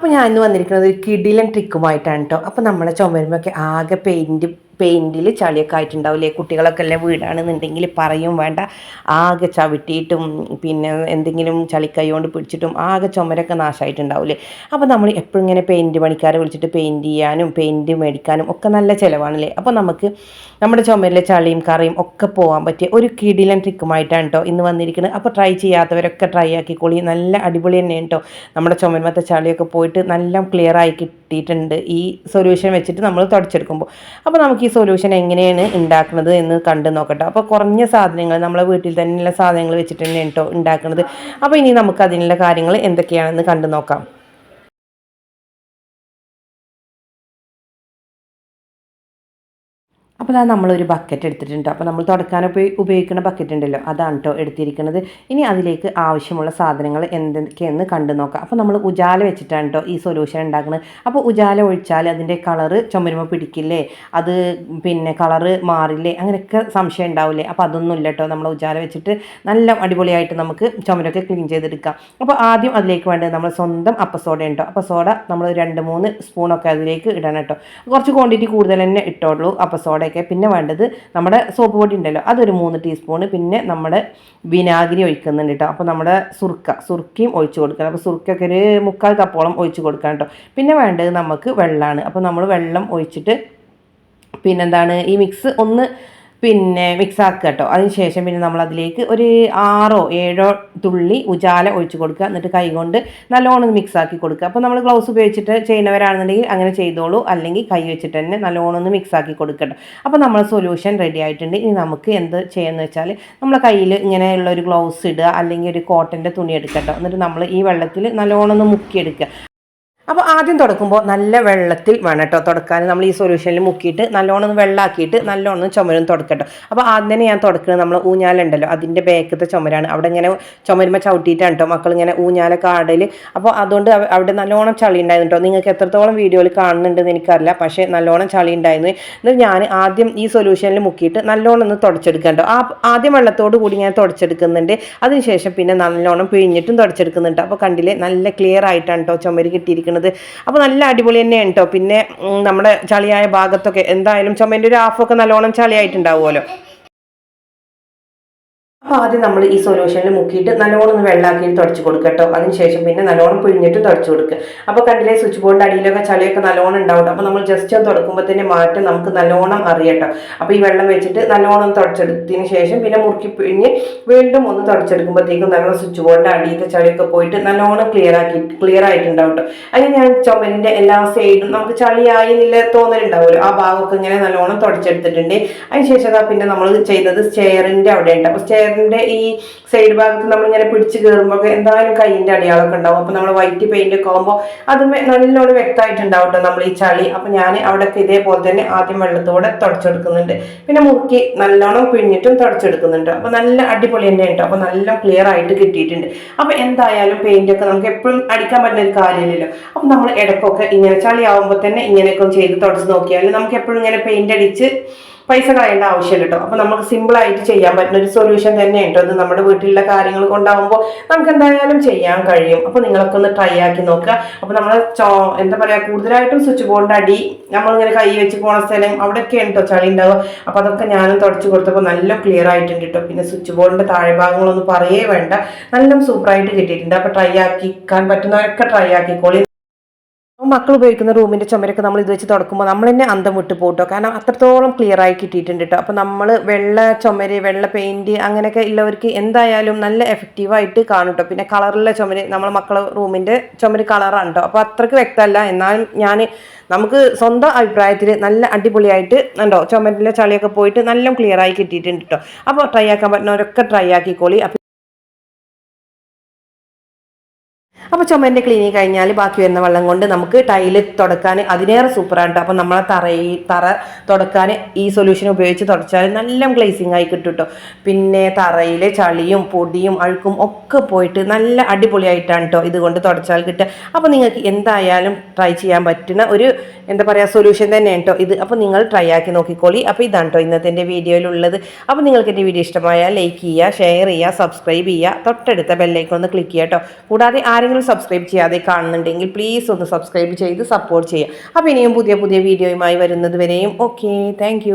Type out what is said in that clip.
അപ്പോൾ ഞാൻ ഇന്ന് വന്നിരിക്കുന്നത് ഒരു കിടിലൻ ട്രിക്കുമായിട്ടാണ് കേട്ടോ അപ്പോൾ നമ്മളെ ചുമരുമൊക്കെ ആകെ പെയിന്റ് പെയിന്റിൽ ചളിയൊക്കെ ആയിട്ടുണ്ടാവില്ലേ? കുട്ടികളൊക്കെ അല്ലേ വീടാണെന്നുണ്ടെങ്കിൽ പറയും വേണ്ട. ആകെ ചവിട്ടിയിട്ടും പിന്നെ എന്തെങ്കിലും ചളിക്കൈ കൊണ്ട് പിടിച്ചിട്ടും ആകെ ചുമരൊക്കെ നാശമായിട്ടുണ്ടാവില്ലേ അപ്പോൾ നമ്മൾ എപ്പോഴും ഇങ്ങനെ പെയിന്റ് പണിക്കാരെ വിളിച്ചിട്ട് പെയിന്റ് ചെയ്യാനും പെയിന്റ് മേടിക്കാനും ഒക്കെ നല്ല ചിലവാണല്ലേ? അപ്പോൾ നമുക്ക് നമ്മുടെ ചുമരിലെ ചളിയും കറിയും ഒക്കെ പോകാൻ പറ്റിയ ഒരു കിടിലൻ ട്രിക്കുമായിട്ടാണ് കേട്ടോ ഇന്ന് വന്നിരിക്കുന്നത്. അപ്പോൾ ട്രൈ ചെയ്യാത്തവരൊക്കെ ട്രൈ ആക്കിക്കോളി. നല്ല അടിപൊളി തന്നെയാണ് കേട്ടോ നമ്മുടെ ചുമരുമത്തെ ചളിയൊക്കെ പോയിട്ട് നല്ല ക്ലിയർ ആയി കിട്ടിയിട്ടുണ്ട്. ഈ സൊല്യൂഷൻ വെച്ചിട്ട് നമ്മൾ തുടച്ചെടുക്കുമ്പോൾ. അപ്പോൾ നമുക്ക് ഈ സൊല്യൂഷൻ എങ്ങനെയാണ് ഉണ്ടാക്കുന്നത് എന്ന് കണ്ടു നോക്കട്ടെ. അപ്പോൾ കുറഞ്ഞ സാധനങ്ങൾ നമ്മളെ വീട്ടിൽ തന്നെയുള്ള സാധനങ്ങൾ വെച്ചിട്ട് കേട്ടോ ഉണ്ടാക്കുന്നത് അപ്പോൾ ഇനി നമുക്ക് അതിനുള്ള കാര്യങ്ങൾ എന്തൊക്കെയാണെന്ന് കണ്ടു നോക്കാം. അപ്പോൾ അതാ നമ്മളൊരു ബക്കറ്റ് എടുത്തിട്ടുണ്ട്. അപ്പോൾ നമ്മൾ തുടക്കാൻ ഉപയോ- ഉപയോഗിക്കുന്ന ബക്കറ്റ് ഉണ്ടല്ലോ. അതാണ് കേട്ടോ എടുത്തിരിക്കുന്നത്. ഇനി അതിലേക്ക് ആവശ്യമുള്ള സാധനങ്ങൾ എന്തൊക്കെയെന്ന് കണ്ടു നോക്കാം. അപ്പോൾ നമ്മൾ ഉജാല വെച്ചിട്ടാണ് കേട്ടോ ഈ സൊല്യൂഷൻ ഉണ്ടാക്കുന്നത്. അപ്പോൾ ഉജാല ഒഴിച്ചാൽ അതിന്റെ കളറ് ചുമരുമ പിടിക്കില്ലേ? അത് പിന്നെ കളറ് മാറില്ലേ? അങ്ങനെയൊക്കെ സംശയം ഉണ്ടാവില്ലേ? അപ്പോൾ അതൊന്നും ഇല്ല കേട്ടോ നമ്മൾ ഉജാല വെച്ചിട്ട് നല്ല അടിപൊളിയായിട്ട് നമുക്ക് ചുമരൊക്കെ ക്ലീൻ ചെയ്തെടുക്കാം. അപ്പോൾ ആദ്യം അതിലേക്ക് വേണ്ടത് നമ്മൾ സ്വന്തം അപ്പസോഡ ഉണ്ടോ അപ്പസോഡ നമ്മൾ രണ്ട് മൂന്ന് സ്പൂണൊക്കെ അതിലേക്ക് ഇടണം കേട്ടോ കുറച്ച് ക്വാണ്ടിറ്റി കൂടുതൽ തന്നെ ഇട്ടോളൂ അപ്പസോഡയൊക്കെ പിന്നെ വേണ്ടത് നമ്മുടെ സോപ്പ് പൊടി ഉണ്ടല്ലോ അതൊരു മൂന്ന് ടീസ്പൂണ് പിന്നെ നമ്മുടെ വിനാഗിരി ഒഴിക്കുന്നുണ്ട് കേട്ടോ അപ്പോൾ നമ്മുടെ സുർക്ക സുർക്കയും ഒഴിച്ച് കൊടുക്കണം. അപ്പോൾ സുർക്കൊക്കെ ഒരു മുക്കാൽ കപ്പോളം ഒഴിച്ച് കൊടുക്കണം കേട്ടോ പിന്നെ വേണ്ടത് നമുക്ക് വെള്ളമാണ് അപ്പോൾ നമ്മൾ വെള്ളം ഒഴിച്ചിട്ട് പിന്നെന്താണ് ഈ മിക്സ് ഒന്ന് പിന്നെ മിക്സ് ആക്കുക കേട്ടോ അതിനുശേഷം പിന്നെ നമ്മൾ അതിലേക്ക് ഒരു ആറോ ഏഴോ തുള്ളി ഉജാല ഒഴിച്ചു കൊടുക്കുക. എന്നിട്ട് കൈകൊണ്ട് നല്ലോണം മിക്സ് ആക്കി കൊടുക്കുക. അപ്പോൾ നമ്മൾ ഗ്ലൗസ് ഉപയോഗിച്ചിട്ട് ചെയ്യുന്നവരാണെന്നുണ്ടെങ്കിൽ അങ്ങനെ ചെയ്തോളൂ. അല്ലെങ്കിൽ കൈ വെച്ചിട്ട് തന്നെ നല്ലോണം ഒന്ന് മിക്സ് ആക്കി കൊടുക്കട്ടോ. അപ്പോൾ നമ്മൾ സൊല്യൂഷൻ റെഡി ആയിട്ടുണ്ട്. ഇനി നമുക്ക് എന്ത് ചെയ്യാമെന്ന് വെച്ചാൽ നമ്മളെ കയ്യിൽ ഇങ്ങനെയുള്ള ഒരു ഗ്ലൗസ് ഇടുക. അല്ലെങ്കിൽ ഒരു കോട്ടന്റെ തുണി എടുക്കട്ടോ. എന്നിട്ട് നമ്മൾ ഈ വെള്ളത്തിൽ നല്ലോണം ഒന്ന് മുക്കിയെടുക്കുക. അപ്പോൾ ആദ്യം തുടക്കുമ്പോൾ നല്ല വെള്ളത്തിൽ വേണം കേട്ടോ തുടക്കാൻ. നമ്മൾ ഈ സൊല്യൂഷനിൽ മുക്കിയിട്ട് നല്ലോണം വെള്ളമാക്കിയിട്ട് നല്ലോണം ചുമരും തുടക്കട്ടോ. അപ്പോൾ ആദ്യം തന്നെ ഞാൻ തുടക്കുന്നത് നമ്മൾ ഊഞ്ഞാലുണ്ടല്ലോ അതിന്റെ ബേക്കത്തെ ചുമരാണ്. അവിടെ ഇങ്ങനെ ചുമരുമ്പോൾ ചവിട്ടിയിട്ടാണ് കേട്ടോ മക്കൾ ഇങ്ങനെ ഊഞ്ഞാല കാടൽ അപ്പോൾ അതുകൊണ്ട് അവിടെ നല്ലോണം ചളി ഉണ്ടായിരുന്നു കേട്ടോ നിങ്ങൾക്ക് എത്രത്തോളം വീഡിയോയിൽ കാണുന്നുണ്ടെന്ന് എനിക്കറിയില്ല പക്ഷേ നല്ലോണം ചളി ഉണ്ടായിരുന്നു. എന്നിട്ട് ഞാൻ ആദ്യം ഈ സൊല്യൂഷനിൽ മുക്കിയിട്ട് നല്ലോണം ഒന്ന് തുടച്ചെടുക്കാം കേട്ടോ ആ ആദ്യം വെള്ളത്തോട് കൂടി ഞാൻ തുടച്ചെടുക്കുന്നുണ്ട്. അതിനുശേഷം പിന്നെ നല്ലോണം പിഴിഞ്ഞിട്ടും തുടച്ചെടുക്കുന്നുണ്ട് അപ്പോൾ കണ്ടില്ലേ നല്ല ക്ലിയർ ആയിട്ടാണ് കേട്ടോ ചുമര് കിട്ടിയിരിക്കുന്നത് അപ്പോൾ നല്ല അടിപൊളി തന്നെയാണ് കേട്ടോ പിന്നെ നമ്മുടെ ചളിയായ ഭാഗത്തൊക്കെ എന്തായാലും ചുമന്റെ ഒരു ഹാഫൊക്കെ നല്ലോണം ചളിയായിട്ടുണ്ടാവുമല്ലോ. അപ്പോൾ ആദ്യം നമ്മൾ ഈ സൊല്യൂഷനിൽ മുക്കിയിട്ട് നല്ലോണം ഒന്ന് വെള്ളമാക്കി തുടച്ച് കൊടുക്കുക കേട്ടോ. അതിനുശേഷം പിന്നെ നല്ലോണം പിഴിഞ്ഞിട്ട് തുടച്ച് കൊടുക്കുക അപ്പോൾ കണ്ടില്ലേ സ്വിച്ച് ബോർഡിന്റെ അടിയിലൊക്കെ ചളിയൊക്കെ നല്ലോണം ഉണ്ടാവും അപ്പോൾ നമ്മൾ ജസ്റ്റ് ഒന്ന് തുടക്കുമ്പോൾ തന്നെ മാറ്റം നമുക്ക് നല്ലോണം അറിയട്ടോ അപ്പോൾ ഈ വെള്ളം വെച്ചിട്ട് നല്ലോണം തുടച്ചെടുത്തതിന് ശേഷം പിന്നെ മുറുക്കി പിഴിഞ്ഞ് വീണ്ടും ഒന്ന് തുടച്ചെടുക്കുമ്പോഴത്തേക്കും നല്ലോണം സ്വിച്ച് ബോർഡിന്റെ അടിയിലത്തെ ചളിയൊക്കെ പോയിട്ട് നല്ലോണം ക്ലിയർ ആക്കി ക്ലിയർ ആയിട്ടുണ്ടാവും കേട്ടോ. അങ്ങനെ ഞാൻ ചുമലിന്റെ എല്ലാ സൈഡും നമുക്ക് ചളിയായി നില തോന്നലുണ്ടാവുമല്ലോ. ആ ഭാഗമൊക്കെ ഇങ്ങനെ നല്ലോണം തുടച്ചെടുത്തിട്ടുണ്ട്. അതിനുശേഷം അതാ പിന്നെ നമ്മൾ ചെയ്തത് സ്റ്റെയറിന്റെ അവിടെ ഉണ്ട് അപ്പോൾ സ്റ്റെയറിന്റെ ഈ സൈഡ് ഭാഗത്ത് നമ്മളിങ്ങനെ പിടിച്ച് കയറുമ്പോൾ എന്തായാലും കൈയിന്റെ അടയാളമൊക്കെ ഉണ്ടാവും. അപ്പോൾ നമ്മൾ വൈറ്റ് പെയിന്റ് ഒക്കെ ആകുമ്പോൾ അത് നല്ലോണം വ്യക്തമായിട്ടുണ്ടാവും നമ്മൾ ഈ ചളി. അപ്പോൾ ഞാൻ അവിടെയൊക്കെ ഇതേപോലെ തന്നെ ആദ്യം വെള്ളത്തോടെ തുടച്ചെടുക്കുന്നുണ്ട്. പിന്നെ മുറുക്കി നല്ലോണം പിഴിഞ്ഞിട്ടും തുടച്ചെടുക്കുന്നുണ്ട്. അപ്പോൾ നല്ല അടിപൊളി തന്നെ കേട്ടോ അപ്പോൾ നല്ല ക്ലിയർ ആയിട്ട് കിട്ടിയിട്ടുണ്ട്. അപ്പോൾ എന്തായാലും പെയിന്റ് ഒക്കെ നമുക്ക് എപ്പോഴും അടിക്കാൻ പറ്റുന്ന ഒരു കാര്യമില്ലല്ലോ. അപ്പോൾ നമ്മൾ ഇടക്കൊക്കെ ഇങ്ങനെ ചളി ആവുമ്പോൾ തന്നെ ഇങ്ങനെയൊക്കെ ചെയ്ത് തുടച്ച് നോക്കിയാൽ നമുക്ക് എപ്പോഴും ഇങ്ങനെ പെയിന്റ് അടിച്ച് പൈസ കളയേണ്ട ആവശ്യമില്ല കേട്ടോ അപ്പൊ നമുക്ക് സിമ്പിൾ ആയിട്ട് ചെയ്യാൻ പറ്റുന്ന ഒരു സൊല്യൂഷൻ തന്നെ കേട്ടോ അത് നമ്മുടെ വീട്ടിലുള്ള കാര്യങ്ങൾ കൊണ്ടാവുമ്പോൾ നമുക്ക് എന്തായാലും ചെയ്യാൻ കഴിയും. അപ്പൊ നിങ്ങളൊക്കെ ഒന്ന് ട്രൈ ആക്കി നോക്കുക. അപ്പൊ നമ്മൾ എന്താ പറയാ കൂടുതലായിട്ടും സ്വിച്ച് ബോർഡിന്റെ അടി നമ്മളിങ്ങനെ കൈ വെച്ച് പോണ സ്ഥലം അവിടെയൊക്കെയാണ് കേട്ടോ ചളി ഉണ്ടാവുക. അപ്പൊ അതൊക്കെ ഞാനും തുടച്ചു കൊടുത്തപ്പോൾ നല്ല ക്ലിയർ ആയിട്ടുണ്ട് കേട്ടോ പിന്നെ സ്വിച്ച് ബോർഡിന്റെ താഴെ ഭാഗങ്ങളൊന്നും പറയേ വേണ്ട. നല്ല സൂപ്പറായിട്ട് കിട്ടിയിട്ടുണ്ട്. അപ്പൊ ട്രൈ ആക്കിക്കാൻ പറ്റുന്നവരൊക്കെ ട്രൈ ആക്കിക്കോളി. മക്കൾ ഉപയോഗിക്കുന്ന റൂമിന്റെ ചുമരൊക്കെ നമ്മൾ ഇത് വെച്ച് തുടക്കുമ്പോൾ നമ്മൾ തന്നെ അന്തം വിട്ട് പോട്ടോ. കാരണം അത്രത്തോളം ക്ലിയർ ആയി കിട്ടിയിട്ടുണ്ട് കേട്ടോ അപ്പോൾ നമ്മൾ വെള്ള ചുമര് വെള്ള പെയിന്റ് അങ്ങനെയൊക്കെ ഉള്ളവർക്ക് എന്തായാലും നല്ല എഫക്റ്റീവായിട്ട് കാണും കേട്ടോ പിന്നെ കളറുള്ള ചുമര് നമ്മൾ മക്കളെ റൂമിന്റെ ചുമര് കളറാണ് കേട്ടോ അപ്പോൾ അത്രയ്ക്ക് വ്യക്തമല്ല. എന്നാൽ ഞാൻ നമുക്ക് സ്വന്തം അഭിപ്രായത്തിൽ നല്ല അടിപൊളിയായിട്ട് ഉണ്ടോ ചുമരിലെ ചളിയൊക്കെ പോയിട്ട് നല്ല ക്ലിയർ ആയി കിട്ടിയിട്ടുണ്ട് കേട്ടോ അപ്പോൾ ട്രൈ ആക്കാൻ പറ്റുന്നവരൊക്കെ ട്രൈ ആക്കിക്കോളി. അപ്പോൾ ചുമന്റെ ക്ലീനിങ് കഴിഞ്ഞാൽ ബാക്കി വരുന്ന വെള്ളം കൊണ്ട് നമുക്ക് ടൈൽ തുടക്കാൻ അതിനേറെ സൂപ്പറാണ് കേട്ടോ അപ്പോൾ നമ്മളെ തറയിൽ തറ തുടക്കാൻ ഈ സൊല്യൂഷൻ ഉപയോഗിച്ച് തുടച്ചാൽ നല്ല ഗ്ലേസിങ് ആയി കിട്ടും കേട്ടോ പിന്നെ തറയിലെ ചളിയും പൊടിയും അഴുക്കും ഒക്കെ പോയിട്ട് നല്ല അടിപൊളിയായിട്ടാണ് കേട്ടോ ഇതുകൊണ്ട് തുടച്ചാൽ കിട്ടുക. അപ്പോൾ നിങ്ങൾക്ക് എന്തായാലും ട്രൈ ചെയ്യാൻ പറ്റുന്ന ഒരു എന്താ പറയുക സൊല്യൂഷൻ തന്നെയാണ് കേട്ടോ ഇത്. അപ്പോൾ നിങ്ങൾ ട്രൈ ആക്കി നോക്കിക്കോളി. അപ്പോൾ ഇതാണ് കേട്ടോ ഇന്നത്തെ എന്റെ വീഡിയോയിലുള്ളത് അപ്പോൾ നിങ്ങൾക്ക് എന്റെ വീഡിയോ ഇഷ്ടമായാൽ ലൈക്ക് ചെയ്യുക ഷെയർ ചെയ്യുക സബ്സ്ക്രൈബ് ചെയ്യുക. തൊട്ടടുത്ത ബെല്ലൈക്കൺ ഒന്ന് ക്ലിക്ക് ചെയ്യാം കേട്ടോ കൂടാതെ ആരെങ്കിലും ചാനൽ സബ്സ്ക്രൈബ് ചെയ്യാതെ കാണുന്നുണ്ടെങ്കിൽ പ്ലീസ് ഒന്ന് സബ്സ്ക്രൈബ് ചെയ്ത് സപ്പോർട്ട് ചെയ്യുക. അപ്പോൾ ഇനിയും പുതിയ പുതിയ വീഡിയോയുമായി വരുന്നത് വരെയും. Okay thank